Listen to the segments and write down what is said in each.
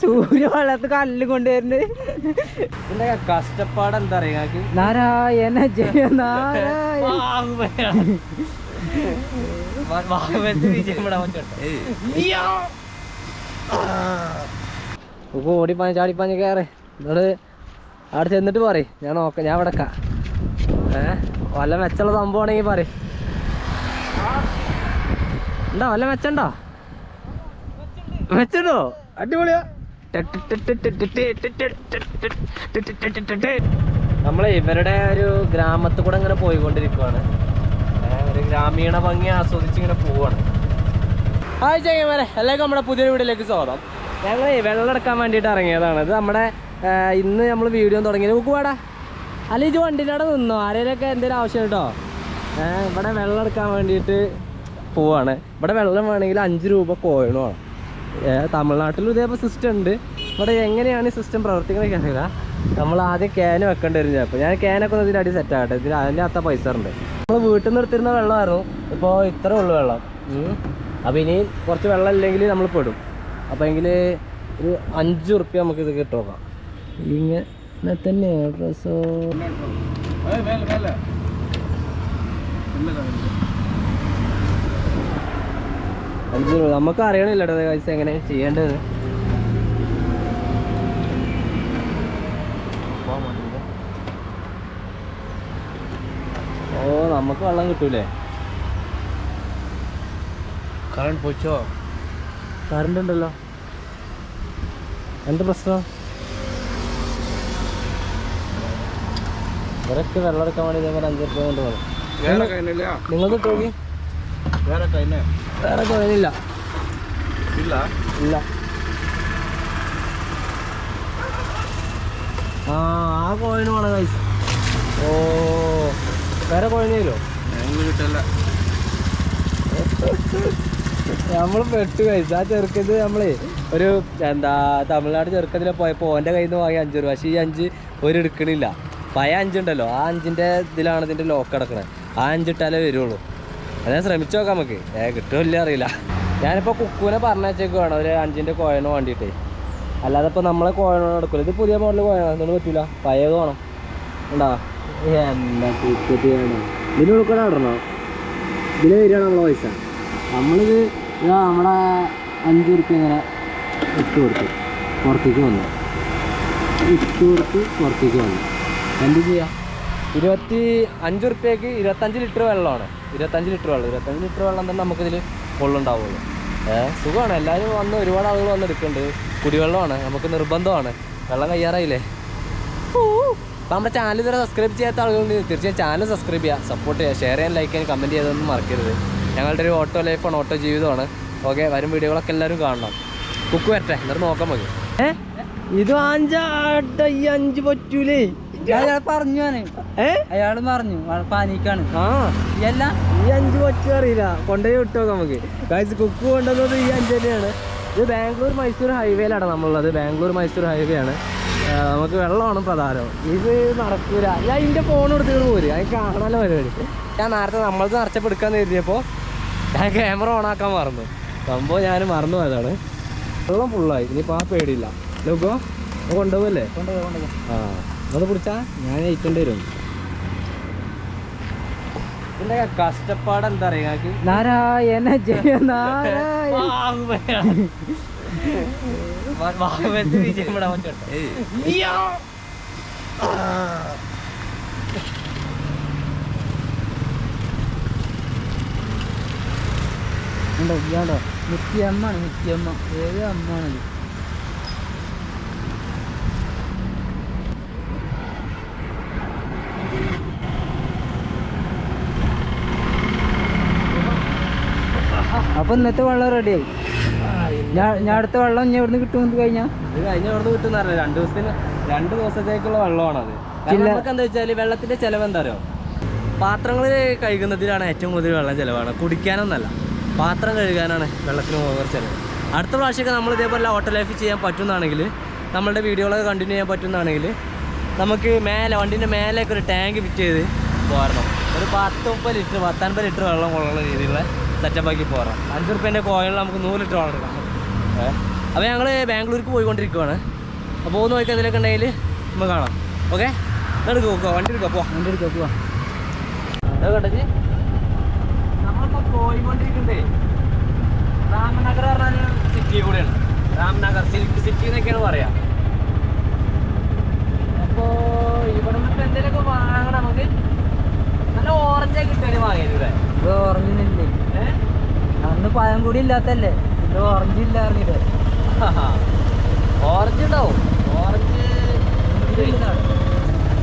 സൂര്യ വെള്ളത്ത് കല്ല് കൊണ്ടുവരുന്നത്. ഇതിന്റെ കഷ്ടപ്പാട് എന്താ അറിയാ നാരായണ ജയ നാരായണ. ഉപ്പ് ചാടി ചാടിപ്പാഞ്ഞ് കയറി എന്നിട്ട് അവിടെ ചെന്നിട്ട് പറയും. ഞാൻ നോക്ക ഞാൻ ഇവിടെ ഏ വല്ല മെച്ചുള്ള സംഭവമാണെങ്കിൽ പറയും. ഉണ്ടോ വല്ല മെച്ചുണ്ടോ മെച്ചുണ്ടോ അടിപൊളിയാ. നമ്മളെ ഇവരുടെ ഒരു ഗ്രാമത്തിൽ കൂടെ ഇങ്ങനെ പോയിക്കൊണ്ടിരിക്കുവാണ്. ഒരു ഗ്രാമീണ ഭംഗി ആസ്വദിച്ച് ഇങ്ങനെ പോവാണ്. ഹായ് ചെങ്ങന്മാരെ എല്ലാവർക്കും നമ്മുടെ പുതിയ വീട്ടിലേക്ക് സ്വാഗതം. ഞങ്ങൾ വെള്ളം എടുക്കാൻ വേണ്ടിയിട്ട് ഇറങ്ങിയതാണ്. ഇത് നമ്മുടെ ഇന്ന് നമ്മൾ വീഡിയോ തുടങ്ങിയത് നമുക്ക് വേടാ. അല്ല ഇത് വണ്ടിന്റെ അവിടെ നിന്നോ? ആരെയൊക്കെ എന്തെങ്കിലും ആവശ്യം കേട്ടോ ഇവിടെ വെള്ളം എടുക്കാൻ വേണ്ടിയിട്ട് പോവാണ്. ഇവിടെ വെള്ളം വേണമെങ്കിൽ അഞ്ച് രൂപ കോയണമാണ് തമിഴ്നാട്ടിലും ഇതേപോലെ സിസ്റ്റം ഉണ്ട്. ഇവിടെ എങ്ങനെയാണ് ഈ സിസ്റ്റം പ്രവർത്തിക്കുന്നത് അറിയില്ല നമ്മൾ ആദ്യം ക്യാൻ വെക്കേണ്ടി വരും ചിലപ്പോൾ ഞാൻ ക്യാനൊക്കെ ഒന്ന് ഇതിന്റെ അടി സെറ്റ് ആകട്ടെ. ഇതിന് അതിന്റെ അത്ത പൈസ ഉണ്ട്. നമ്മൾ വീട്ടിൽ നിന്ന് എടുത്തിരുന്ന വെള്ളമായിരുന്നു. ഇപ്പോൾ ഇത്രേ ഉള്ളൂ വെള്ളം. അപ്പോൾ ഇനി കുറച്ച് വെള്ളം ഇല്ലെങ്കിൽ നമ്മൾ പെടും. അപ്പോൾ എങ്കിൽ ഒരു അഞ്ച് ഉറുപ്പ്യ നമുക്ക് ഇത് കിട്ടുമോ ഇങ്ങനെ തന്നെയാണ് ഡ്രസ്സോ അഞ്ച് രൂപ. നമുക്ക് അറിയണില്ല കേട്ടോ പൈസ എങ്ങനെ ചെയ്യേണ്ടത്. ഓ നമുക്ക് വെള്ളം കിട്ടൂലേ? കറണ്ട് പോയിച്ചോ? കറണ്ട് ഉണ്ടല്ലോ. എന്ത് പ്രശ്നം? ഇവരൊക്കെ വെള്ളം എടുക്കാൻ വേണ്ടി ഇതേപോലെ അഞ്ച് രൂപ കൊണ്ട് പോകും നിങ്ങൾക്ക് വേറെ കോയിനില്ല ഇല്ല? ഇല്ല. ആ ആ കോയിന് വേണം കൈസ് ഓ വേറെ കോയിനല്ലോ കിട്ടില്ല. നമ്മൾ പെട്ടു കഴിച്ചു ആ ചെറുക്കത് നമ്മളേ ഒരു എന്താ തമിഴ്നാട് ചെറുക്കത്തിലെ പോയപ്പോൾ ഓന്റെ കയ്യിൽ നിന്ന് വാങ്ങി അഞ്ച് രൂപ. പക്ഷേ ഈ അഞ്ച് ഒരു എടുക്കണില്ല. പഴയ അഞ്ചുണ്ടല്ലോ ആ അഞ്ചിന്റെ ഇതിലാണ് ഇതിന്റെ ലോക്ക് കിടക്കണത് ആ അഞ്ചിട്ടാലേ വരുള്ളൂ. അത് ഞാൻ ശ്രമിച്ചു നോക്കാം നമുക്ക്. ഏ കിട്ടുമില്ല അറിയില്ല. ഞാനിപ്പോൾ കുക്കുവിനെ പറഞ്ഞേച്ചേക്കുവാണ് ഒരു അഞ്ചിന്റെ കോയന് വേണ്ടിയിട്ടേ. അല്ലാതെ ഇപ്പോൾ നമ്മളെ കോയനോ എടുക്കില്ല ഇത് പുതിയ മോഡൽ കോയനാണ് അതുകൊണ്ട് പറ്റില്ല പഴയത് വേണം. ഉണ്ടാ വേണം. ഇതിന് ഇടണോ ഇതിൽ വരികയാണ് നമ്മളെ പൈസ? നമ്മളിത് നമ്മളെ അഞ്ച് ഉറുപ്പ്യ ഇങ്ങനെ ഇട്ട് കൊടുത്തു. പുറത്തേക്ക് വന്നു. ഇട്ട് കൊടുത്ത് പുറത്തേക്ക് വന്നു. എന്ത് ചെയ്യാം? ഇരുപത്തി അഞ്ച് ഉറുപ്പ്യക്ക് ഇരുപത്തഞ്ച് ലിറ്റർ വെള്ളമാണ്. ഇരുപത്തഞ്ച് ലിറ്റർ വെള്ളം. ഇരുപത്തഞ്ച് ലിറ്റർ വെള്ളം തന്നെ നമുക്കിതിൽ കൊള്ളുണ്ടാവുള്ളൂ ഏഹ് സുഖമാണ്. എല്ലാവരും വന്ന് ഒരുപാട് ആളുകൾ വന്ന് എടുക്കുന്നുണ്ട്. കുടിവെള്ളമാണ്. നമുക്ക് നിർബന്ധമാണ്. വെള്ളം കയ്യാറായില്ലേ? നമ്മുടെ ചാനൽ ഇതുവരെ സബ്സ്ക്രൈബ് ചെയ്യാത്ത ആളുകളുണ്ട് തീർച്ചയായും ചാനൽ സബ്സ്ക്രൈബ് ചെയ്യുക. സപ്പോർട്ട് ചെയ്യുക. ഷെയർ ചെയ്യാൻ ലൈക്ക് ചെയ്യാൻ കമന്റ് ചെയ്തൊന്നും മറക്കരുത്. ഞങ്ങളുടെ ഒരു ഓട്ടോ ലൈഫാണ് ഓട്ടോ ജീവിതമാണ്. ഓക്കെ വരും വീഡിയോകളൊക്കെ എല്ലാവരും കാണണം. കുക്ക് വരട്ടെ. എന്നിട്ട് നോക്കാൻ നമുക്ക്. ഏ? ഇത് അഞ്ചാട്ട ഈ അഞ്ച് പറ്റൂലേ. അയാൾ പറഞ്ഞു അയാൾ പറഞ്ഞു. പാനിക്കാണ്. എല്ലാ ഈ അഞ്ച് കൊച്ചു അറിയില്ല. കൊണ്ടുപോയി വിട്ടോ നമുക്ക്. കാഴ്ച കുക്ക് കൊണ്ടുവന്നത് ഈ അഞ്ച് തന്നെയാണ്. ഇത് ബാംഗ്ലൂർ മൈസൂർ ഹൈവേയിലാണ് നമ്മളുള്ളത്. ബാംഗ്ലൂർ മൈസൂർ ഹൈവേ ആണ് നമുക്ക് വെള്ളമാണ് പ്രധാനം. ഇത് നടക്കൂല. ഞാൻ ഇതിന്റെ ഫോൺ എടുത്തിട്ട് പോര്. അത് കാണാനോ പരിപാടി. ഞാൻ നേരത്തെ നമ്മളത് നിറച്ചപ്പെടുക്കാന്ന് കരുതിയപ്പോൾ ഞാൻ ക്യാമറ ഓണാക്കാൻ മറന്നു. സംഭവം ഞാൻ മറന്നു പോയതാണ്. വെള്ളം ഫുള്ളായി ഇനിയിപ്പോൾ ആ പേടിയില്ല. ലോക്കോ കൊണ്ടുപോകല്ലേ കൊണ്ടുപോയി. ആ. അത് പിടിച്ചാ ഞാൻ ഏറ്റേണ്ടി വരും. ഇതിന്റെ കഷ്ടപ്പാട് എന്താ അറിയാക്ക് നാരായണ ജയ നാരായണ. ഉണ്ടോ ഇയാണ്ടോ നിത്യമ്മയാണ് നിത്യമ്മ ഏത് അമ്മാണത് അപ്പൊ ഇന്നത്തെ വെള്ളം റെഡിയായി ഞാൻ അടുത്ത വെള്ളം ഇനി എവിടുന്ന് കഴിഞ്ഞാ? ഇത് കഴിഞ്ഞ കിട്ടും കിട്ടുന്ന രണ്ടു ദിവസത്തിന് രണ്ട് ദിവസത്തേക്കുള്ള വെള്ളമാണത്. അത് നമുക്ക് എന്താ വെച്ചാൽ വെള്ളത്തിന്റെ ചെലവ് എന്താ അറിയോ? പാത്രങ്ങൾ കഴുകുന്നതിലാണ് ഏറ്റവും കൂടുതൽ വെള്ളം ചെലവാണ്. കുടിക്കാനൊന്നല്ല. പാത്രം കഴുകാനാണ് വെള്ളത്തിന് ഓവർ ചിലവ്. അടുത്ത പ്രാവശ്യമൊക്കെ നമ്മൾ ഇതേപോലെ ഓട്ടോ ലൈഫ് ചെയ്യാൻ പറ്റുന്നതാണെങ്കിൽ നമ്മളുടെ വീഡിയോകളൊക്കെ കണ്ടിന്യൂ ചെയ്യാൻ പറ്റുന്നതാണെങ്കിൽ നമുക്ക് മേലെ വണ്ടീന്റെ മേലേക്ക് ഒരു ടാങ്ക് ഫിറ്റ് ചെയ്ത് പോരണം. ഒരു പത്ത് മുപ്പത് ലിറ്റർ പത്തൻപത് ലിറ്റർ വെള്ളം കൊള്ളുന്ന രീതിയിലുള്ള സെറ്റപ്പ് ആക്കി പോരാം. അഞ്ച് റുപ്യേന്റെ കോയിനിൽ നമുക്ക് നൂറ് ലിറ്റർ വെള്ളം എടുക്കാം. അപ്പോൾ ഞങ്ങൾ ബാംഗ്ലൂർക്ക് പോയിക്കൊണ്ടിരിക്കുവാണ്. അപ്പോൾ പോകുന്ന വഴിക്ക് എന്തെങ്കിലുമൊക്കെ ഉണ്ടെങ്കിൽ നമുക്ക് കാണാം. ഓക്കെ? എടുക്കുക നോക്കുക വണ്ടി എടുക്കുക പോവാം. വണ്ടി എടുക്കുക പോവാം. അതൊക്കെ കണ്ടേ നമ്മളിപ്പോൾ പോയിക്കൊണ്ടിരിക്കണ്ടേ രാമനഗർ പറഞ്ഞാൽ സിറ്റി കൂടെയാണ്. രാംനഗർ സിൽക്ക് സിറ്റി എന്നൊക്കെയാണ് പറയാ. അപ്പോൾ ഇവിടെ നിന്നിട്ട് എന്തെങ്കിലുമൊക്കെ വാങ്ങണം നമുക്ക്. നല്ല ഓറഞ്ചായി കിട്ടുകയാണ് വാങ്ങിയത് ഇവിടെ. പഴം കൂടി ഇല്ലാത്തല്ലേ ഇത് ഓറഞ്ച് ഇല്ല അറിഞ്ഞിട്ട് ഓറഞ്ച് ഉണ്ടാവും ഓറഞ്ച്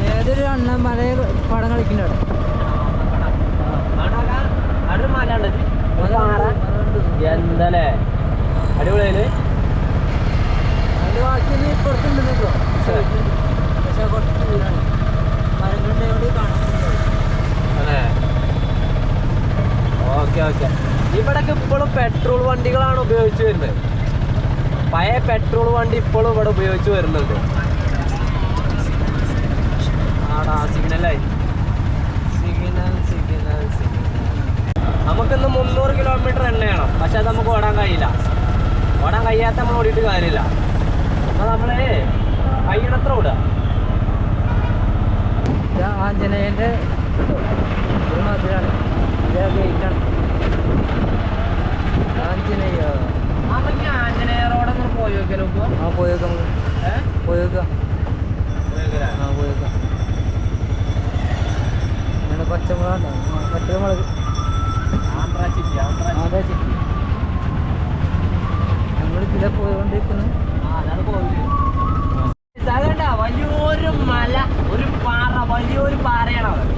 ഏതൊരു അണ്ണൻ മല പടം കളിക്കുന്നുണ്ട് എന്തല്ലേ അടിപൊളിയിൽ അതിന്റെ ബാക്കിയൊന്നും ഇപ്പുറത്തുണ്ട് കേട്ടോ പക്ഷെ കുറച്ച് ദൂരാണ് മരങ്ങളുടെ കൂടി കാണാൻ അതെ ഓക്കെ ഓക്കെ. ഇവിടൊക്കെ ഇപ്പോഴും പെട്രോൾ വണ്ടികളാണ് ഉപയോഗിച്ച് വരുന്നത്. പഴയ പെട്രോൾ വണ്ടി ഇപ്പോഴും ഇവിടെ ഉപയോഗിച്ച് വരുന്നുണ്ട്. ആടാ സിഗ്നലായി സിഗ്നൽ സിഗ്നൽ സിഗ്നൽ നമുക്കിന്ന് മുന്നൂറ് കിലോമീറ്റർ എണ്ണ ചെയ്യണം. പക്ഷെ അത് നമുക്ക് ഓടാൻ കഴിയില്ല. ഓടാൻ കഴിയാത്ത നമ്മൾ ഓടിയിട്ട് കാര്യമില്ല. അപ്പോൾ നമ്മൾ കഴിയണത്ര ഓടുക? ഇത് ആഞ്ജനേയന്റെ ഒരു മധുരാണ്. ഗേറ്റാണ് ആഞ്ജനേയ ആഞ്ജനേയ റോഡൊന്ന് പോയി നോക്കിയാലോ ഇപ്പോൾ ആ പോയേക്കാം നമുക്ക് ഏഹ് പോയേക്കാം ആ പോയേക്കാം അങ്ങനെ പച്ചമുളക് മറ്റേ മുളക് ആന്ധ്ര ചിറ്റി ഞങ്ങൾ ഇതിലെ പോയിക്കൊണ്ടിരിക്കുന്നു അതാണ് വലിയൊരു മല ഒരു പാറ വലിയൊരു പാറയാണ് അത്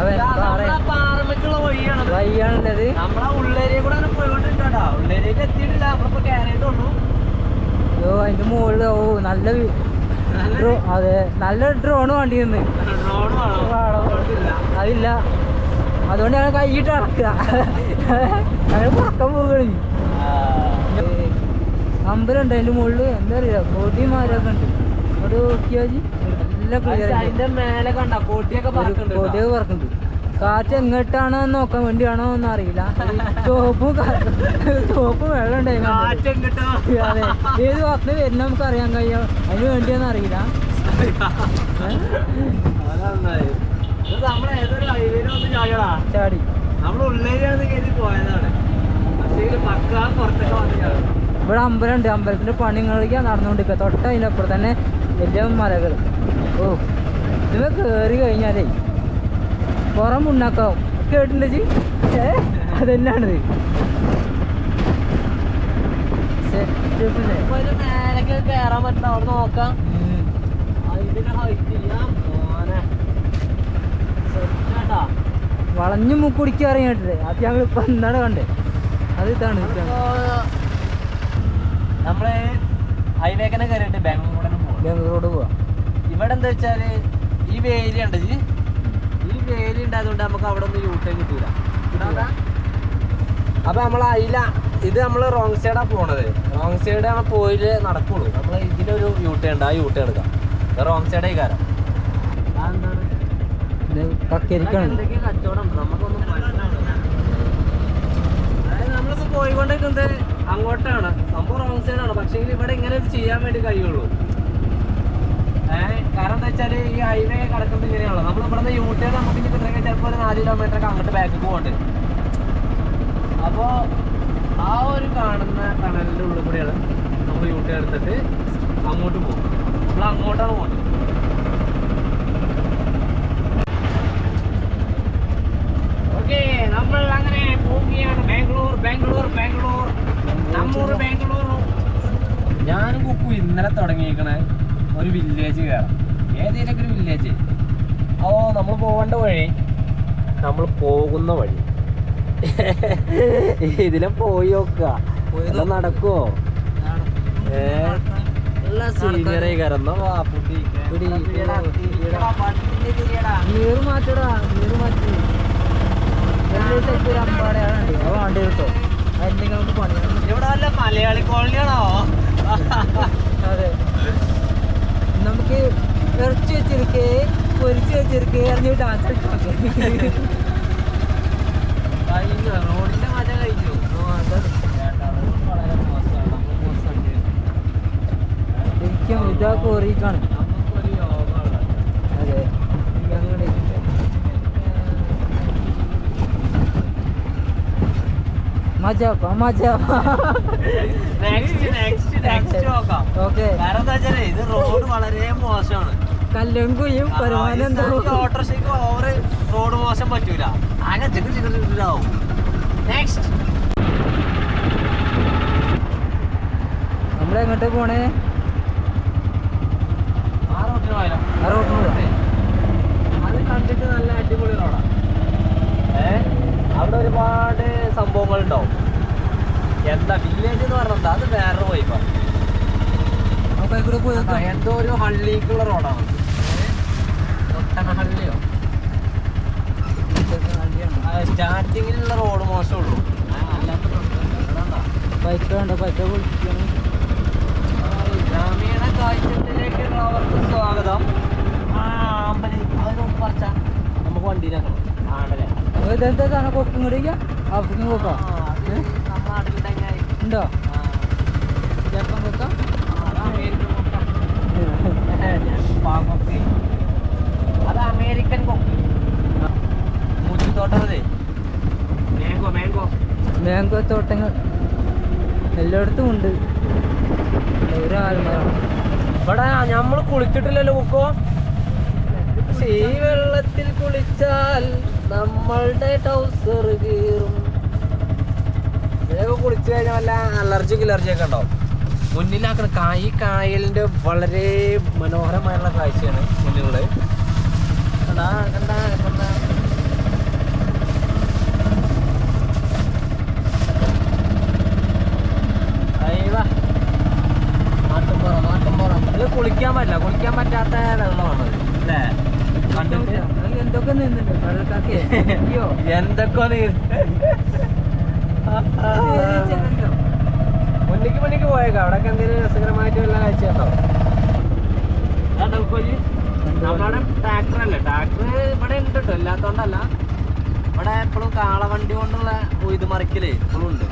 അവൻ ഇതാ പാറ നമ്മളെ പാറമറ്റുള്ള വഴിയാണത് വയ്യാണല്ലത് നമ്മളെ ഉള്ളേരിയ കൂടെ അങ്ങനെ പോയിക്കൊണ്ടിരിക്കണ്ടാ ഉള്ളേരിയക്ക് എത്തിയിട്ടില്ല. നമ്മളിപ്പോ കയറിയിട്ടുള്ളൂ അയ്യോ അതിന്റെ മുകളിൽ ഓ നല്ല അതെ നല്ല ഡ്രോൺ വണ്ടി നിന്ന്. അതില്ല. അതുകൊണ്ട് ഞങ്ങൾ കൈയിട്ട് നടക്കുക ഞങ്ങൾ പുറക്കാൻ പോവുകയാണ് അമ്പലം ഉണ്ട് അതിന്റെ മുകളിൽ എന്താ അറിയില്ല കോട്ടിമാരൊക്കെ ഉണ്ട്. അവിടെ നോക്കിയാൽ നല്ല ക്ലിയർ അതിന്റെ മേലെ കണ്ട. കോട്ടിയൊക്കെ പറക്കുന്നുണ്ട്. കാറ്റ് എങ്ങോട്ടാണോ നോക്കാൻ വേണ്ടിയാണോ എന്ന് അറിയില്ല ചോപ്പും ചോപ്പും വെള്ളം ഉണ്ടായിരുന്നു? അതെ. ഏത് വാക്കിന് വരുന്ന നമുക്ക് അറിയാൻ കഴിയാം. അതിന് വേണ്ടിയാന്ന് അറിയില്ല. ചാടി. ഇവിടെ അമ്പലമുണ്ട്. അമ്പലത്തിന്റെ പണികളൊക്കെ നടന്നുകൊണ്ടിരിക്കുക തൊട്ട അതിനപ്പുറം തന്നെ വലിയ മലകൾ ഓ ഇത് കയറി കഴിഞ്ഞാലേ പുറം ഉണ്ടാക്കാവും കേട്ടിട്ടുണ്ട് ജി? ഏ? അതെന്നാണ് കയറാൻ അവിടെ നോക്കാം. വളഞ്ഞു മുക്കുടിക്ക് ഇറങ്ങിയിട്ടില്ലേ അത് ഞങ്ങൾ ഇപ്പൊ എന്താണ് കണ്ടേ? അത് ഇതാണ്. നമ്മൾ ഹൈവേക്കനെ കയറിയിട്ട് ബാംഗ്ലൂരോട് പോവാ. ഇവിടെ എന്താ വെച്ചാൽ ഈ വേലി വേലി ഉണ്ടായതുകൊണ്ട് നമുക്ക് അവിടെ ഒന്നും യൂട്ടേൺ കിട്ടൂല. അപ്പൊ നമ്മൾ അതില ഇത് നമ്മൾ റോങ് സൈഡാ പോണത്. റോങ് സൈഡ് നമ്മൾ പോയിൽ നടക്കുള്ളൂ. നമ്മൾ ഇതിലൊരു യൂട്ടേൺ ഉണ്ട് ആ യൂട്ടേൺ എടുക്കാം. റോങ് സൈഡായി കാരണം നമ്മളിപ്പോ പോയിക്കൊണ്ടിരിക്കുന്നത് അങ്ങോട്ടാണ്. സംഭവം റോങ് സൈഡാണ് പക്ഷെ ഇവിടെ ഇങ്ങനെ ചെയ്യാൻ വേണ്ടി കഴിയുള്ളൂ. കാരണം എന്താ വെച്ചാൽ ഈ ഹൈവേ കിടക്കുന്നത് ഇങ്ങനെയാണല്ലോ. നമ്മൾ ഇവിടുന്ന് യൂട്ടേൺ നമുക്ക് ഇനി ഇത്രയും ചിലപ്പോൾ ഒരു നാല് കിലോമീറ്റർ ഒക്കെ അങ്ങോട്ട് ബാക്ക് പോകണ്ട്. അപ്പോൾ ആ ഒരു കാണുന്ന ടണലിന്റെ ഉള്ളിൽ കൂടെയാണ് നമ്മൾ യൂട്ടേൺ എടുത്തിട്ട് അങ്ങോട്ട് പോകും നമ്മൾ അങ്ങോട്ടാണ് പോകുന്നത് ഓക്കെ നമ്മൾ അങ്ങനെ പോവുകയാണ്. ബാംഗ്ലൂർ ബാംഗ്ലൂർ ബാംഗ്ലൂർ. നമ്മൂർ ബാംഗ്ലൂർ. ഞാനും കുക്കു ഇന്നലെ തുടങ്ങിയിരിക്കണ ഒരു വില്ലേജ് കയറാം ഏതെങ്കിലും ഒരു വില്ലേജ് ഓ നമ്മൾ പോകേണ്ട വഴി? നമ്മൾ പോകുന്ന വഴി. ഇതിലെ പോയി നോക്കുക. നടക്കോ. നടക്കുവോ മാറ്റടാ മാറ്റി. വേണ്ടി കേട്ടോ ഇവിടെ വല്ല മലയാളി കോളനിയാണോ? അതെ. നമുക്ക് വിറച്ച് വെച്ചിരിക്കേ പൊരിച്ച് വെച്ചിരിക്കേ അറിഞ്ഞ് ഡാൻസ് കളിച്ചോക്കെ റോഡിന്റെ മജ കഴിച്ചു ഇരിക്കും ഇതാ കോറിക്കാണ്. നെക്സ്റ്റ് നോക്കാം ഓക്കെ ഇത് റോഡ് വളരെ മോശമാണ്. കല്ലുങ്കുയും പരമാനന്തോ ഓട്ടോറിക്ഷയ്ക്ക് ഓവർ റോഡ് മോശം പറ്റൂല. ആകെ ചിക്കൻ ചിക്കൻ ചിക്കനാവും നെക്സ്റ്റ് നമ്മളെങ്ങോട്ട് പോണേ? ആ റോഡിന് പോയാലോ? ആ റോഡിന് അത് കണ്ടിട്ട് നല്ല അടിപൊളി റോഡാണ് ഏ? അവിടെ ഒരുപാട് സംഭവങ്ങൾ ഉണ്ടാവും എന്താ വില്ലേജ് എന്ന് പറഞ്ഞാൽ അത് വേറെ വൈബാണ് എന്തോ ഒരു ഹള്ളിക്കുള്ള റോഡാണ് ഒട്ടകഹള്ളിയോ സ്റ്റാർട്ടിങ്ങിലുള്ള റോഡ് മോശമുള്ളൂ ഗ്രാമീണ കാഴ്ചത്തിലേക്ക് അവർക്ക് സ്വാഗതം. ആ അമ്പലം അതിനൊന്ന് പറിച്ചാ. നമുക്ക് വണ്ടിയിലാക്കണം ആണല്ലേ? ഇതെന്താ സാധനം കൊക്കും കൂടിയാ ആഫ്രിക്കൻ കൊക്കാം ഉണ്ടോ? ജപ്പാൻ കൊക്കാം അത് അമേരിക്കൻ കൊക്ക് അത് അമേരിക്കൻ കൊക്ക് മുച്ചിത്തോട്ടതേ മാംഗോ മാംഗോ. മാംഗോ തോട്ടങ്ങൾ. എല്ലായിടത്തും ഉണ്ട്. ഒരു ആൽമരം. ഇവിടെ നമ്മൾ കുളിച്ചിട്ടില്ലല്ലോ കുക്കോ പക്ഷേ ഈ വെള്ളത്തിൽ നമ്മളുടെ ടൗസർ കീറും. വേഗം കുളിച്ചു കഴിഞ്ഞാൽ വല്ല അലർജി കിലർജി ഒക്കെ ഉണ്ടാവും മുന്നിലാക്കണ കായ് കായലിന്റെ വളരെ മനോഹരമായുള്ള കാഴ്ചയാണ് മുന്നിലുള്ളത്. കണ്ടാ കണ്ടാ കണ്ടാ. കുളിക്കാൻ പറ്റില്ല കുളിക്കാൻ പറ്റാത്ത വെള്ളമാണ് അല്ലേ? കണ്ടിട്ട്? എന്തൊക്കെ നിന്നിട്ടുണ്ട്? കടൽക്കാക്കേ അയ്യോ എന്തൊക്കെ മുന്നിക്ക് മുന്നിക്ക് പോയേക്കാം. അവിടെ എന്തെങ്കിലും രസകരമായിട്ട് വല്ല കാഴ്ച കേട്ടോ നമ്മുടെ ട്രാക്ടർ അല്ലേ? ട്രാക്ടർ ഇവിടെ ഉണ്ട് കേട്ടോ ഇല്ലാത്തോണ്ടല്ല. ഇവിടെ എപ്പോഴും കാളവണ്ടി കൊണ്ടുള്ള ഉയ്ത് മറിക്കൽ ഇപ്പോഴും ഉണ്ട്.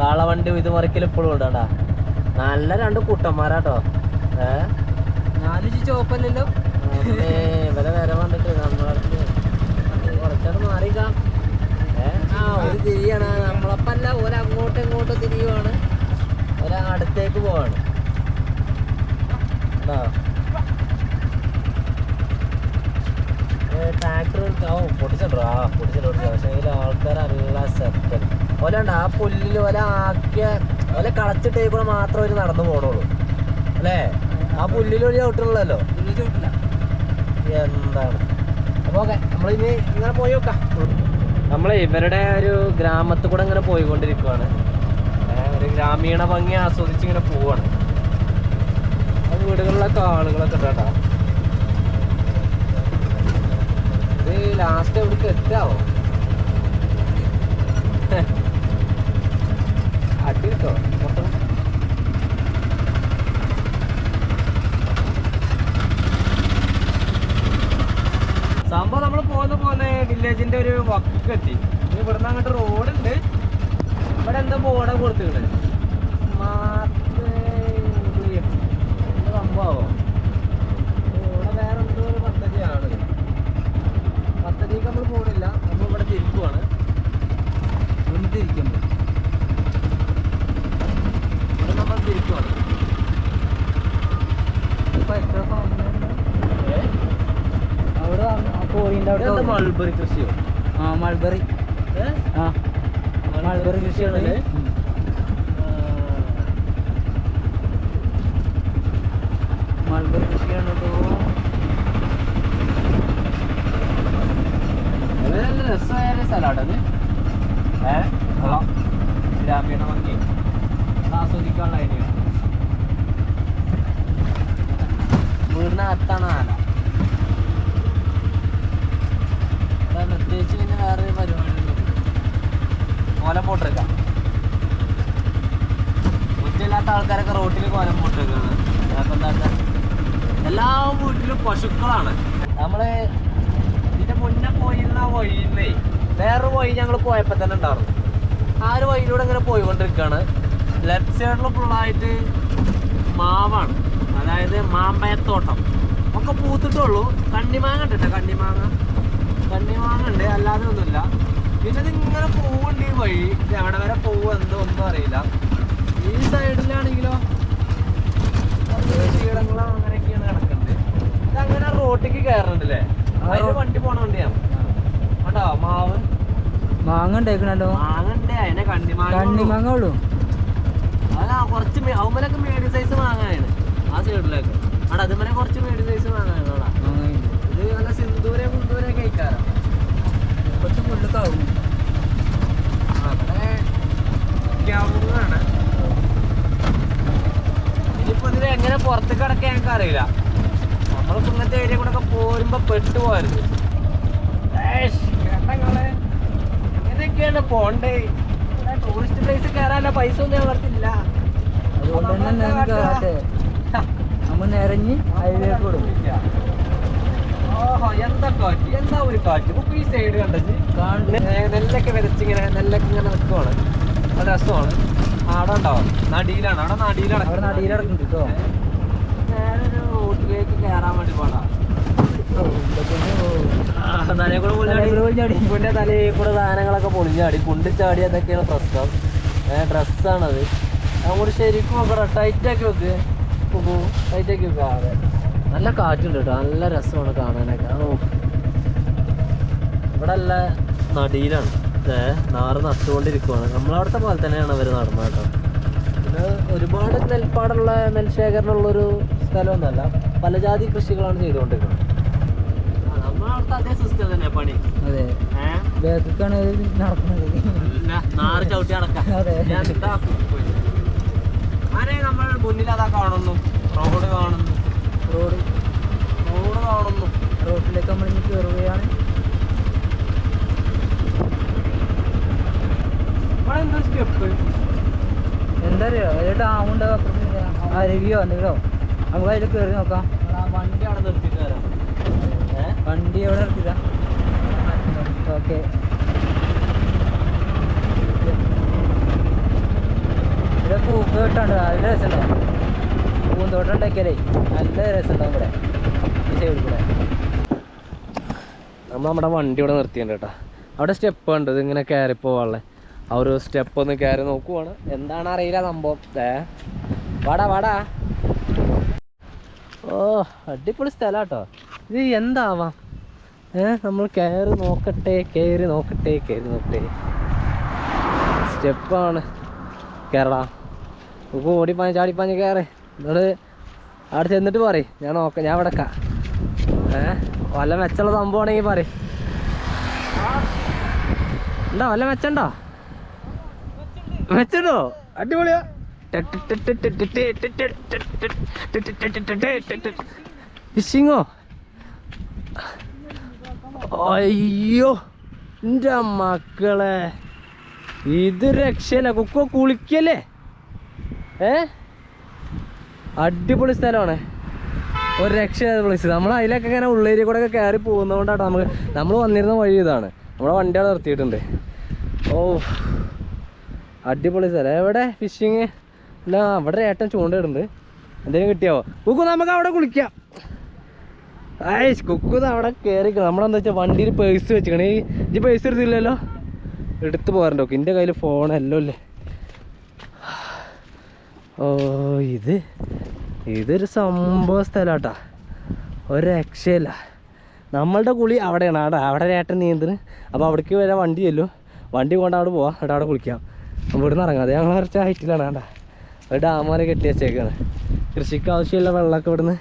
കാളവണ്ടി ഉയ്ത് മറിക്കൽ ഇപ്പോഴും ഉണ്ട് കേട്ടാ നല്ല രണ്ട് കൂട്ടന്മാരാട്ടോ. ഏ? ഞാനും ചോപ്പല്ലല്ലോ. അമ്മേ, ഇവരെ വരെ വന്നിട്ട് നമ്മളടുത്ത് കുറച്ചോട് മാറിക്കാം ഏ? ആ ഒരു തിരിയാണ്. നമ്മളപ്പല്ല ഓല അങ്ങോട്ടും ഇങ്ങോട്ടും തിരിയുവാണ്. ഓല അടുത്തേക്ക് പോവാണ്. കേട്ടോ ട്രാക്ടർ ഓ പൊട്ടിച്ചിട്ടോ ആ പൊട്ടിച്ചിട്ടോ പൊട്ടിച്ചു പക്ഷേ ഇതിൽ ആൾക്കാരല്ല സെക്കൻഡ് ഓല ആ പുല്ലിൽ ഓല ആക്കിയ ഓല കളച്ചിട്ടേക്കൂടെ മാത്രമേ ഒരു നടന്നു പോണുള്ളൂ. അല്ലേ? ആ പുല്ലിൽ ഒരു ചവിട്ടുള്ളല്ലോ? ചോട്ടില്ല എന്താണ്? അപ്പോൾ ഓക്കെ നമ്മളിനി ഇങ്ങനെ പോയി നോക്കാം. നമ്മൾ ഇവരുടെ ഒരു ഗ്രാമത്തിൽ കൂടെ ഇങ്ങനെ പോയിക്കൊണ്ടിരിക്കുവാണ്. ഒരു ഗ്രാമീണ ഭംഗി ആസ്വദിച്ച് ഇങ്ങനെ പോവാണ്. ആ വീടുകളിലൊക്കെ ആളുകളൊക്കെ ഉണ്ടാ ഇത് ലാസ്റ്റ് എവിടേക്ക് എത്താവോ? അടി കിട്ടോ മൊത്തം സംഭവം നമ്മൾ പോകുന്ന പോലെ വില്ലേജിന്റെ ഒരു വക്കൊക്കെ എത്തി. ഇവിടുന്ന് അങ്ങോട്ട് ഉണ്ട് ഇവിടെ എന്താ ബോർഡ് കൊടുത്തിട്ടുണ്ട് സംഭവോ? ഇവിടെ വേറെ എന്തോ ഒരു പദ്ധതിയാണ്. പദ്ധതിക്ക് നമ്മൾ പോണില്ല. നമ്മൾ ഇവിടെ തിരിക്കുവാണ്. തിരിക്കുമ്പോൾ തിരിക്കുമ്പോ ഇവിടെ നമ്മൾ തിരിക്കുവാണ് ഇപ്പൊ എത്ര സമയം അവിടെ കോഴിന്റെ അവിടെ ഇതെന്താ മൾബറി കൃഷിയോ? ആ മൾബറി. ആ മൾബറി കൃഷിയാണല്ലേ? മൾബറി കൃഷിയാണ് നല്ല രസമായ ഒരു ഏ? ഗ്രാമീണ ഭംഗി. ആസ്വദിക്കാനുള്ള വീടിനകത്താണ് വീടിന് പ്രത്യേകിച്ച് പിന്നെ വേറെ പരിപാടിയൊന്നും കോലം പോട്ടിരിക്കാം. ബുദ്ധിയില്ലാത്ത ആൾക്കാരൊക്കെ റോട്ടിൽ കോലം പോട്ടെടുക്കുന്നത് എല്ലാ വീട്ടിലും പശുക്കളാണ്. നമ്മൾ ഇതിന്റെ മുന്നേ പോയിരുന്ന ആ വഴിയിന്നേ വേറൊരു വഴി ഞങ്ങൾ പോയപ്പോ തന്നെ ഉണ്ടായിരുന്നു. ആ ഒരു വഴിയിലൂടെ ഇങ്ങനെ പോയിക്കൊണ്ടിരിക്കുകയാണ് ലെഫ്റ്റ് സൈഡിൽ ഫുള്ളായിട്ട് മാവാണ്. അതായത് മാമ്പയത്തോട്ടം. ഒക്കെ പൂത്തിട്ടുള്ളൂ. കണ്ണിമാങ്ങ കണ്ടിട്ടോ കണ്ണിമാങ്ങ? കണ്ണിമാങ്ങ ഉണ്ട് അല്ലാതെ ഒന്നുമില്ല പിന്നെ ഇതിങ്ങനെ പോവുണ്ട് ഈ വഴി. ഇത് എവിടെ വരെ പോവുക എന്തോ ഒന്നും അറിയില്ല. ഈ സൈഡിലാണെങ്കിലോ? ചീടങ്ങളോ കീടങ്ങളോ അങ്ങനെയൊക്കെയാണ് കിടക്കുന്നത് ഇത് അങ്ങനെ റോട്ടിക്ക് കയറണ്ടല്ലേ അതിന് വണ്ടി പോണ വണ്ടിയാണ് കണ്ടോ? മാവ്? മാങ്ങ ഉണ്ടായിക്കണല്ലോ. മാങ്ങ ഉണ്ട്. അതിനെ കണ്ണിമാങ്ങ. കണ്ണിമാങ്ങ ഉള്ളൂ. അതാ കുറച്ച് അവന്മാരൊക്കെ മീഡിയം സൈസ് വാങ്ങാനാണ് ആ സൈഡിലേക്ക് അവിടെ അതുമലെ കുറച്ച് മീഡിയം സൈസ് വാങ്ങാനാണ് അവിടെ നല്ല സിന്ദൂരെ കുന്തൂരെ കഴിക്കാറോ കുറച്ച് ഫുള്ള് കാവും അവിടെ ക്യാവുങ്ങാണ് ഇനിയിപ്പോ ഇതിൽ എങ്ങനെ പുറത്ത് കിടക്കാൻ ഞങ്ങൾക്ക് അറിയില്ല. നമ്മളിപ്പോ ഇങ്ങനത്തെ ഏരിയ കൂടെ ഒക്കെ പോരുമ്പോ പെട്ടു പോരുത് എങ്ങനെയൊക്കെയാണ് പോണ്ടേ? ടൂറിസ്റ്റ് പ്ലേസ് കയറാനുള്ള പൈസ ഒന്നും ഞങ്ങൾക്കില്ല അതുകൊണ്ട് തന്നെ നമ്മൾ നിറഞ്ഞ് ഹൈവേ വിടും. ഓഹോ എന്താ കാറ്റ്? എന്താ ഒരു കാറ്റ്? ഇപ്പൊ ഈ സൈഡ് കണ്ടത് കാണുന്നു നെല്ലൊക്കെ വിതച്ചിങ്ങനെ നെല്ലൊക്കെ ഇങ്ങനെ നിൽക്കുവാണ് നല്ല രസമാണ്. അവിടെ ഉണ്ടാവും നടിയിലാണ്. അവിടെ നടിയിലാണ് അവിടെ നടിയിലടക്കുന്നുണ്ട് കേട്ടോ കയറാൻ വേണ്ടി പൊളിഞ്ഞാടി. തലയിൽ കൂടെ സാധനങ്ങളൊക്കെ പൊളിഞ്ഞാടി. കുണ്ടിച്ചാടി അതൊക്കെയാണ് പ്രശ്നം. ഡ്രസ്സാണത്. അങ്ങോട്ട് ശരിക്കും നോക്കണം ടൈറ്റ് ആക്കി വെക്ക് ടൈറ്റാക്കി വെക്കുക അതെ. നല്ല കാറ്റുണ്ട് കേട്ടോ നല്ല രസമാണ് കാണാനൊക്കെ. ഇവിടെ നല്ല നടിയിലാണ്. നാറ് നട്ടുകൊണ്ടിരിക്കുവാണ്. നമ്മളവിടുത്തെ പോലെ തന്നെയാണ് അവർ നടന്നത് കേട്ടോ പിന്നെ ഒരുപാട് നെൽപ്പാടുള്ള നെൽശേഖരണമുള്ളൊരു സ്ഥലമൊന്നുമല്ല. പല ജാതി കൃഷികളാണ് ചെയ്തുകൊണ്ടിരിക്കുന്നത്. അതേ സിസ്റ്റം തന്നെ പണി. അതെ. നടക്കുന്നത്. നാറ് ചവിട്ടി. ഞാൻ നമ്മൾ മുന്നിൽ അതാ കാണുന്നു? റോഡ് കാണുന്നു. റോഡ്. റോഡ് കാണുന്നു റോഡിലേക്ക് നമ്മൾ ഇനി കയറുകയാണ് എന്താ സ്റ്റെപ്പ്? എന്താ അറിയോ അരുവിയോ എന്തെങ്കിലോ. നമുക്ക് അതിൽ കയറി നോക്കാം. വണ്ടി അവിടെ നിർത്തിയിട്ട് വരാം. വണ്ടി എവിടെ നിർത്തില്ല ഓക്കെ. ഇവിടെ പൂക്ക് കിട്ടാണ്ട് നല്ല പൂന്തോട്ടം ഉണ്ടാക്കിയാലേ നല്ല രസമുണ്ടാവും ഇവിടെ. ഈ സൈഡിൽ കൂടെ. നമ്മൾ നമ്മുടെ വണ്ടി ഇവിടെ നിർത്തിയിട്ടുണ്ട് കേട്ടോ. അവിടെ സ്റ്റെപ്പ് ഉണ്ട്. ഇതിങ്ങനെ കയറി പോവാനുള്ള. ആ ഒരു സ്റ്റെപ്പ് ഒന്ന് കയറി നോക്കുവാണ്. എന്താണ് അറിയില്ല സംഭവം. ഏ വാടാ വാടാ. ഓ അടിപൊളി സ്ഥലം കേട്ടോ. ഇത് എന്താവാം? ഏ നമ്മൾ കയറി നോക്കട്ടെ കയറി നോക്കട്ടെ കയറി നോക്കട്ടെ. സ്റ്റെപ്പാണ് കേരള ഓടിപ്പാഞ്ഞ് ചാടിപ്പാഞ്ഞ് കയറി നിങ്ങൾ അവിടെ ചെന്നിട്ട് പറയും ഞാൻ നോക്ക ഞാൻ ഇവിടെ. ഏ വല്ല മെച്ചുള്ള സംഭവമാണെങ്കിൽ പറയും ഉണ്ടോ വല്ല മെച്ചുണ്ടോ മെച്ചുണ്ടോ അടിപൊളിയാ ഫിഷിങ്ങോ അയ്യോ എന്റെ മക്കളെ ഇത് രക്ഷയില്ല കുക്കോ കുളിക്കല്ലേ ഏ അടിപൊളി സ്ഥലമാണ്. ഒരു രക്ഷയാണ് പ്ലേസ് നമ്മൾ അതിലൊക്കെ ഇങ്ങനെ ഉള്ളേരി കൂടെ ഒക്കെ കയറി പോകുന്നതുകൊണ്ടാണ് നമുക്ക് നമ്മൾ വന്നിരുന്ന വഴി ഇതാണ്. നമ്മളെ വണ്ടി അവിടെ നിർത്തിയിട്ടുണ്ട്. ഓ അടിപൊളി സ്ഥലം. എവിടെ ഫിഷിങ് അല്ല അവിടെ ഏട്ടൻ ചൂണ്ടയിടുന്നുണ്ട്. എന്തെങ്കിലും കിട്ടിയാവോ? കുക്കു നമുക്ക് അവിടെ കുളിക്കാം. ആയിഷ് കുക്കു അവിടെ കയറി നമ്മളെന്താ വെച്ചാൽ വണ്ടിയിൽ പേഴ്സ് വെച്ചിക്കണേ ഈ പേഴ്സ് എടുത്തില്ലല്ലോ? എടുത്ത് പോകാറുണ്ടോ. എന്റെ കയ്യിൽ ഫോണെല്ലാം ഇല്ലേ? ഓ ഇത് ഇതൊരു സംഭവ സ്ഥലാട്ടാ. ഒരു രക്ഷയില്ല. നമ്മളുടെ കുളി അവിടെയാണ്. അവിടെ അവിടെ ഏട്ടൻ നീന്തിന് അപ്പോൾ അവിടേക്ക് വരാൻ വണ്ടി ചെല്ലും. വണ്ടി കൊണ്ട് അവിടെ പോവാം. അവിടെ അവിടെ കുളിക്കാം. ഇവിടുന്ന് ഇറങ്ങാം. അത് ഞങ്ങൾ കുറച്ച് ഹൈറ്റിലാണ് വേണ്ട ഒരു ഡാമാരെ കെട്ടി വെച്ചേക്കാണ്. കൃഷിക്ക് ആവശ്യമുള്ള വെള്ളമൊക്കെ ഇവിടുന്ന്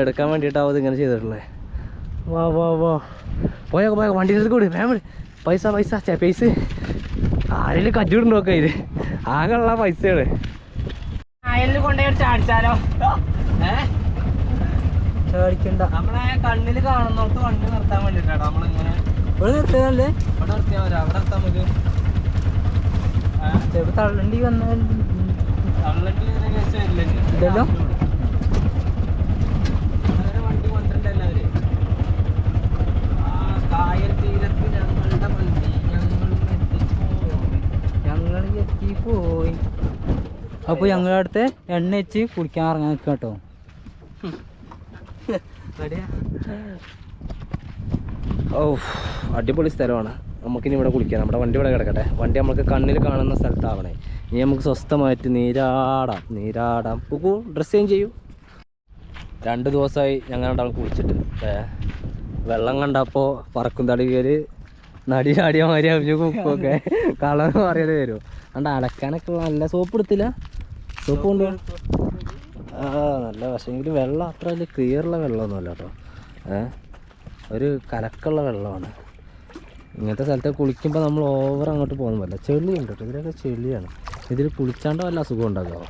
എടുക്കാൻ വേണ്ടിയിട്ടാവും ഇങ്ങനെ ചെയ്തിട്ടുള്ളത് വാ വാ വാ. പോയോ പോയോ. വണ്ടി എടുത്ത് കൂടി. വേമ പൈസ പൈസ. പൈസ. ആരെങ്കിലും കജ്ജുവിടുണ്ടോ കയ്യിൽ ആകെയുള്ള പൈസയാണ്. അയലിൽ കൊണ്ടുപോയി ചാടിച്ചാലോ? ചാടിക്കണ്ട. നമ്മളെ കണ്ണിൽ കാണുന്നോർത്ത് വണ്ടി നിർത്താൻ വേണ്ടിട്ടാണ് നമ്മളിങ്ങനെ ഇവിടെ നിർത്തിയതല്ലേ? ഇവിടെ നിർത്തിയാൽ മതി അവിടെ നിർത്താൻ മതി. തള്ളണ്ടി വന്നാൽ തള്ളണ്ടി. ഇല്ലല്ലോ? ഞങ്ങൾ എത്തിപ്പോയി. അപ്പോൾ ഞങ്ങളുടെ അടുത്ത് എണ്ണ വെച്ച് കുടിക്കാൻ ഇറങ്ങാൻ നിൽക്കാം കേട്ടോ ഓ അടിപൊളി സ്ഥലമാണ്. നമുക്കിനി ഇവിടെ കുളിക്കാം. നമ്മുടെ വണ്ടി ഇവിടെ കിടക്കട്ടെ. വണ്ടി നമുക്ക് കണ്ണിൽ കാണുന്ന സ്ഥലത്താവണേ. ഇനി നമുക്ക് സ്വസ്ഥമായിട്ട് നീരാടാം നീരാടാം. കുക്കു ഡ്രസ് ചേഞ്ച് ചെയ്യൂ. രണ്ട് ദിവസമായി ഞങ്ങൾ രണ്ടാളും കുളിച്ചിട്ട്. വെള്ളം കണ്ടപ്പോൾ പറക്കും തടികേൽ നടി ചാടിയ മാതിരി അഭിജു കുക്കൊക്കെ കളർ മാറിയത് വരും. അണ്ട് അടക്കാനൊക്കെ നല്ല സോപ്പ് എടുത്തില്ല സോപ്പ് കൊണ്ട് ആ നല്ല പക്ഷേങ്കിൽ വെള്ളം അത്ര വലിയ ക്ലിയറുള്ള വെള്ളമൊന്നുമല്ല കേട്ടോ. ഏ? ഒരു കലക്കുള്ള വെള്ളമാണ്. ഇങ്ങനത്തെ സ്ഥലത്ത് കുളിക്കുമ്പോൾ നമ്മൾ ഓവർ അങ്ങോട്ട് പോകുന്ന പോലെ. ചെളിയുണ്ട് കേട്ടോ. ഇതിലൊക്കെ ചെളിയാണ്. ഇതിൽ കുളിച്ചാണ്ടോ വല്ല അസുഖം ഉണ്ടാകാമോ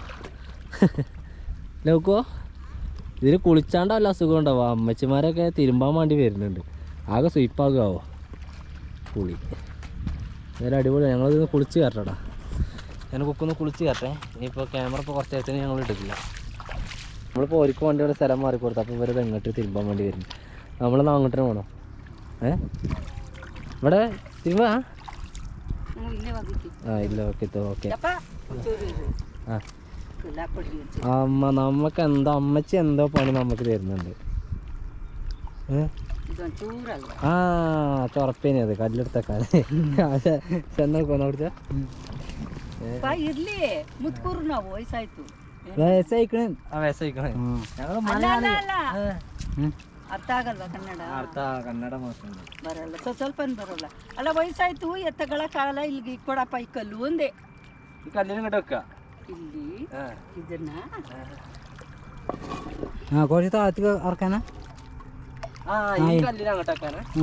ലൗക്കോ ഇതിൽ കുളിച്ചാണ്ടോ വല്ല അസുഖം ഉണ്ടാവുക അമ്മച്ചിമാരൊക്കെ തിരുമ്പാൻ വേണ്ടി വരുന്നുണ്ട്. ആകെ സ്വീപ്പാകാവോ കുളി നേരെ അടിപൊളി. ഞങ്ങളിത് കുളിച്ച് കയറട്ടാ ഞാൻ കുക്കൊന്ന് കുളിച്ച് കയറട്ടെ. ഇനിയിപ്പോൾ ക്യാമറ ഇപ്പോൾ കുറച്ച് നേരത്തിന് ഞങ്ങൾ എടുക്കില്ല നമ്മളിപ്പോൾ ഒരുക്ക് വണ്ടിയുടെ സ്ഥലം മാറി കൊടുത്തു അപ്പോൾ ഇവരത് എങ്ങോട്ട് തിരുമ്പാൻ വേണ്ടി വരും. നമ്മളെന്നാ അങ്ങോട്ടേ വേണോ പോകണം ഏ? ഇവിടെ തിരുമ്പാ ആ ഇല്ല ഓക്കെ ഓക്കെ. ആ. അമ്മ നമുക്ക് എന്തോ അമ്മച്ചി എന്തോ പണി നമുക്ക് തരുന്നുണ്ട്. ഏ? ಹಾ ಚೊರಪ್ಪೇನೆ ಅದು ಕಡ್ಲಿಡ್ತಕ್ಕ ಚೆನ್ನಾಗಿ ನೋಡ್ದ. ಇರ್ಲಿ. ಮುತ್ಕೂರು ನಾವು ವಯಸ್ಸಾಯ್ತು. ವಯಸ್ಸ ಈ ಕಡೆ ವಯಸ್ಸ ಈ ಕಡೆ ಅರ್ಥ ಆಗಲ್ವಾ ಕನ್ನಡ? ಅರ್ಥ ಕನ್ನಡ ಬರಲ್ಲ. ಸ್ವಲ್ಪ ಸ್ವಲ್ಪ ಬರಲ್ಲ. ಅಲ್ಲ ವಯಸ್ಸಾಯ್ತು ಎತ್ತಗಳ ಕಾಲ ಇಲ್ಲಿಗೆ ಕೊಡಪ್ಪ ಈ ಕಲ್ಲು ಒಂದೇ. ಈ ಕಲ್ಲಿನ ಗಡಕ್ಕ ಇಲ್ಲಿ. ಇದನ್ನ. ಹಾ ಕೋಶಿತ ಅತ್ತಿಗೆ ಅರ್ಕನಾ?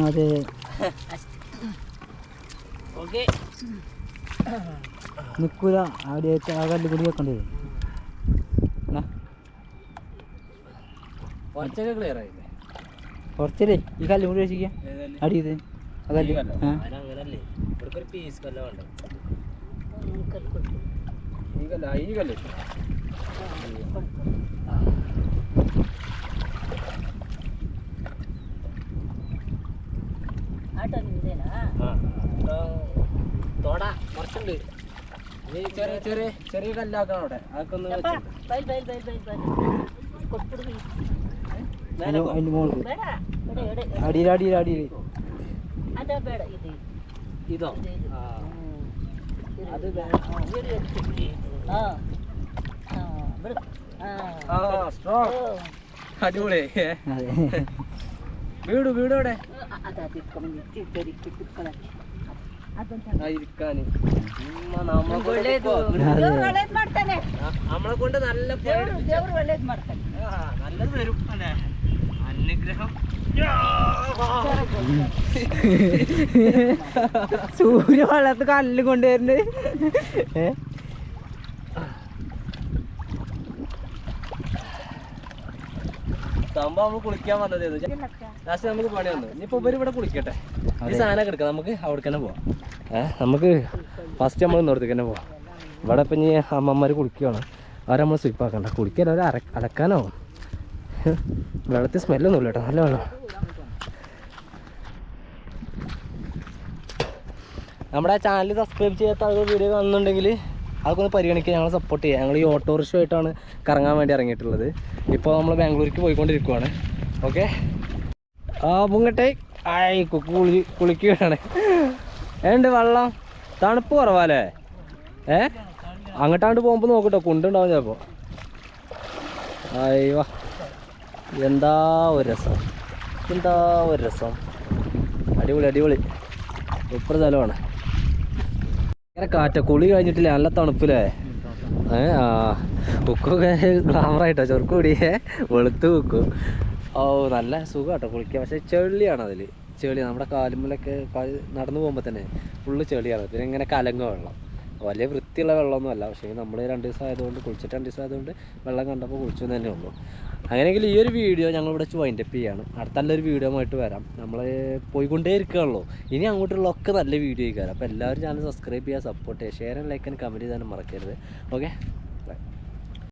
അതെ. നിക്കൂല. അവിടെ ആ കല്ല് കൂടി വെക്കേണ്ടി വരും. കുറച്ചല്ലേ? ഈ കല്ല് കൂടി വെച്ചിരിക്കുക അടി ഇത്. അതല്ലേ ഈ കല്ല്. ഈ കല്ല് തോട കുറച്ചുണ്ട്. ഇതോ. അത് അടിപൊളി. വീട് വീടോടെ ಅದು ಅದು ಇಟ್ಕೊಂಡ್ಬಂದು ಇದ್ದರಿಕ್ಕೆ ಕುತ್ಕೊಳ್ಳೋಕ್ಕೆ ಅದಂತ ആ ഇരിക്കാന് ഉമ്മ നമ്മളെ കൊണ്ട് ಒಳ್ಳೇದು ഇപ്പൊ- ದೇವ್ರು ಒಳ್ಳೇದು ಮಾಡ್ತಾನೆ ആ, നമ്മളെ കൊണ്ട് നല്ല പണി ದೇವ್ರು എടുപ്പിച്ച. ದೇವ್ರು ಒಳ್ಳೇದು ಮಾಡ್ತಾನೆ ആ, നല്ലത് വരും അല്ലേ അനുഗ്രഹം സൂര്യ വെള്ളത്ത് കല്ല് കൊണ്ടുവരുന്നത് ഏ സംഭവം നമ്മൾ കുളിക്കാൻ വന്നതായിരുന്നു ലാസ്റ്റ് നമുക്ക് പണി വന്നു. ഇനിയിപ്പോ ഇവർ ഇവിടെ കുളിക്കട്ടെ. ഈ സാധനം എടുക്കാം. നമുക്ക് അവിടെ തന്നെ പോവാം. ഏഹ് നമുക്ക് ഫസ്റ്റ് നമ്മൾ ഇന്നോടത്തേക്ക് തന്നെ പോവാം. ഇവിടെ ഇപ്പം ഇനി അമ്മമാർ കുളിക്കുകയാണ് അവരെ നമ്മൾ സ്വിപ്പാക്കണ്ട കുളിക്കാൻ അവർ അര അലക്കാനോ വെള്ളത്തിൽ സ്മെല്ലൊന്നും ഇല്ല കേട്ടോ. നല്ല വെള്ളം. നമ്മുടെ ചാനൽ സബ്സ്ക്രൈബ് ചെയ്യാത്ത ആളുകൾ വീഡിയോ കാണുന്നുണ്ടെങ്കിൽ അതൊക്കെ ഒന്ന് പരിഗണിക്കുക. ഞങ്ങളെ സപ്പോർട്ട് ചെയ്യുക. ഞങ്ങൾ ഈ ഓട്ടോറിക്ഷ ആയിട്ടാണ് കറങ്ങാൻ വേണ്ടി ഇറങ്ങിയിട്ടുള്ളത്. ഇപ്പോൾ നമ്മൾ ബാംഗ്ലൂർക്ക് പോയിക്കൊണ്ടിരിക്കുവാണ്. ഓക്കെ ആ പൊങ്ങട്ടെ ആയി കുളി കുളിക്കുകയാണ്. ഏണ്ട് വെള്ളം? തണുപ്പ് കുറവാല്ലേ? ഏ? അങ്ങോട്ടാണ്ട് പോകുമ്പോൾ നോക്കട്ടോ. കുണ്ടുണ്ടാവും ചിലപ്പോൾ അയ്യോ എന്താ ഒരു രസം? എന്താ ഒരു രസം? അടിപൊളി അടിപൊളി. സൂപ്പർ സ്ഥലമാണ്. ഭയങ്കര കാറ്റ കുളി കഴിഞ്ഞിട്ടില്ല? നല്ല തണുപ്പില്ലേ? ഏഹ് ആ. കുക്കൊക്കെ ഗ്ലാമറായിട്ടോ ചെറുക്ക് കൂടിയേ. വെളുത്ത് കുക്കും ഓ നല്ല സുഖം കേട്ടോ കുളിക്കാൻ. പക്ഷേ ചെളിയാണ് അതിൽ ചെളി നമ്മുടെ കാലുമ്പിലൊക്കെ കാൽ നടന്നു പോകുമ്പോൾ തന്നെ ഫുള്ള് ചെളിയാണ്. പിന്നെ ഇങ്ങനെ കലങ്ങ വെള്ളം. വലിയ വൃത്തിയുള്ള വെള്ളമൊന്നുമല്ല. പക്ഷേ നമ്മൾ രണ്ട് ദിവസം ആയതുകൊണ്ട് കുളിച്ചിട്ട് രണ്ട് ദിവസം ആയതുകൊണ്ട് വെള്ളം കണ്ടപ്പോൾ കുളിച്ചു തന്നെ ഉള്ളൂ. അങ്ങനെയെങ്കിൽ ഈ ഒരു വീഡിയോ ഞങ്ങൾ ഇവിടെ വൈൻഡപ്പ് ചെയ്യാണ്. അടുത്ത നല്ലൊരു വീഡിയോ ആയിട്ട് വരാം. നമ്മൾ പോയിക്കൊണ്ടേ ഇരിക്കുകയുള്ളൂ ഇനി അങ്ങോട്ടുള്ള ഒക്കെ നല്ല വീഡിയോ ആയിക്കാരം അപ്പോൾ എല്ലാവരും ചാനൽ സബ്സ്ക്രൈബ് ചെയ്യുക സപ്പോർട്ട് ചെയ്യുക ഷെയർ ലൈക്ക് ആൻഡ് കമന്റ് ചെയ്യാനും മറക്കരുത്. ഓക്കെ